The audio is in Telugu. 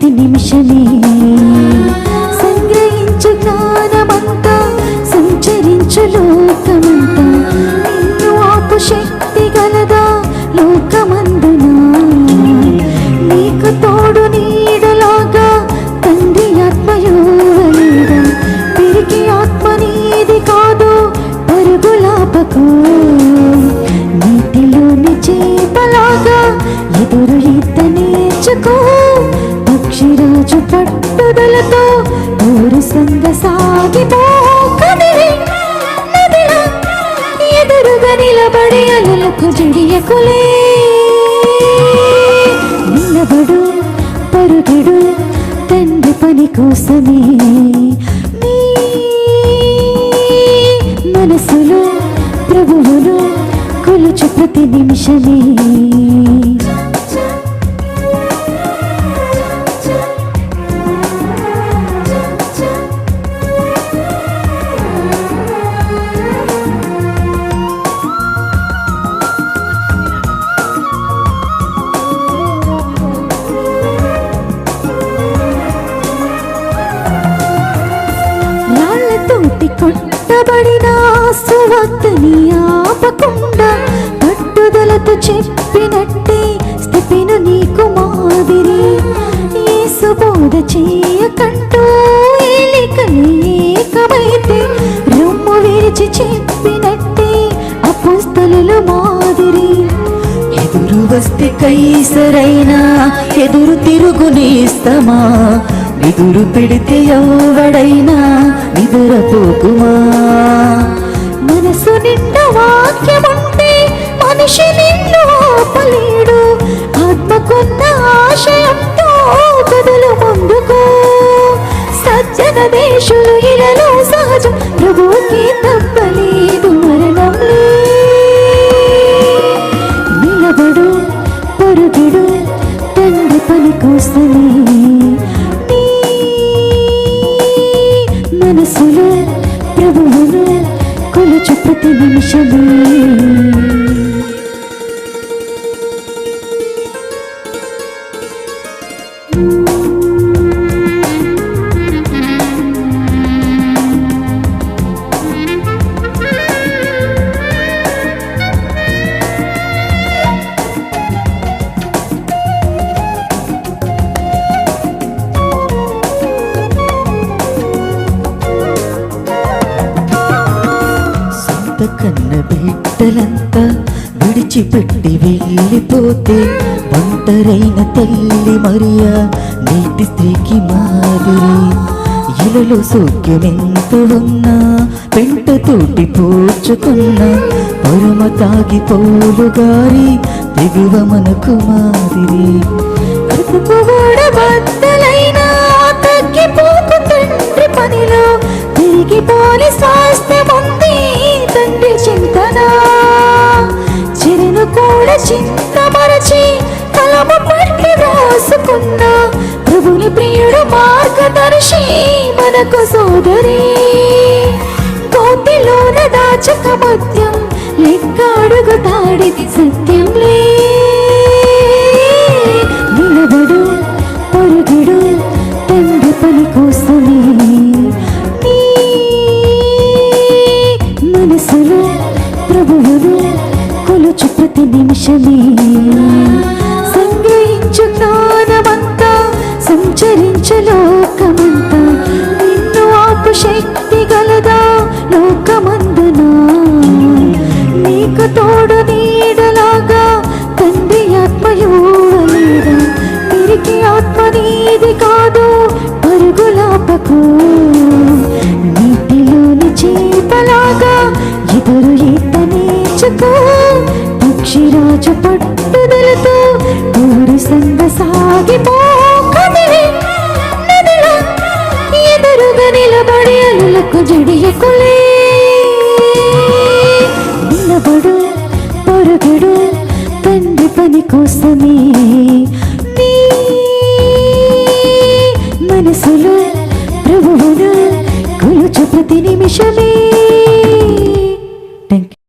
ప్రతి నిమిషమే సంగ్రహించు ప్రతి నిమిషమే రాళ్ళతోటి కొట్టబడిన సువార్తని ఆపకుండా పట్టుదలతో చెప్పినట్టే స్థితిను నీకు మాదిరి. ఏసు బోధ చేయకంటూ ఏలికని ఏకమైతే రొమ్ము విరిచి చెప్పినట్టే అపుస్తలు మాదిరి. ఎదురు వస్తే కైసరైనా ఎదురు తిరుగునేస్తమా ఎదురు పెడితే ఎవడైనా నిదురపోకుమా? మనసు నిండా వాక్యముంటే సహజం తప్పలేదు మరణంలే నిలబడు పరుగుడు తండ్రి పని కోసమే. మనసులో ప్రభువును కొలుచు ప్రతి నిమిషమే. కన్న బిడ్డలంతా విడిచిపెట్టి వెళ్ళిపోతే ఒంటరైన తల్లి మరియా నీటి స్త్రీకి మాదిరి. ఇలలో సౌఖ్యమెంత ఉన్నా పెంట తోటి పూడ్చుకున్న పరమ తాగి పోలు గారి దిగువ మనకు మాదిరి. బ్రతుకువాడ బద్దలైనా తగ్గిపోకు తండ్రి పనిలో తిరిగిపోని స్వాస్థ్యం ఉంది కూడా చింత మరచి కలము పట్టి రాసుకున్న. ప్రభుని ప్రియుడు మార్గదర్శి మనకు సోదరి. కోతిలోన దాచక మద్యం లెక్క అడుగుతాడిది సత్యం లే. నిమిషమే. సంగ్రహించు జ్ఞానమంతా సంచరించు లోకమంతా. నిన్ను ఆపు శక్తి గలదా లోకమందునా? నీకు తోడు నీడలాగా తండ్రి ఆత్మయోడలేదా తిరిగి ఆత్మ నీది కాదు పరుగులాపకు. నీటిలోని చేపలాగా ఎదురు ఈరోజు పట్టుదలతో ఊరి సంగ సాగిపోకదివి నదిలో ఎదురుగా నిలబడి అలలకు జడియకులే నిలబడు పొరుగుడు తండ్రి పని కోసమే.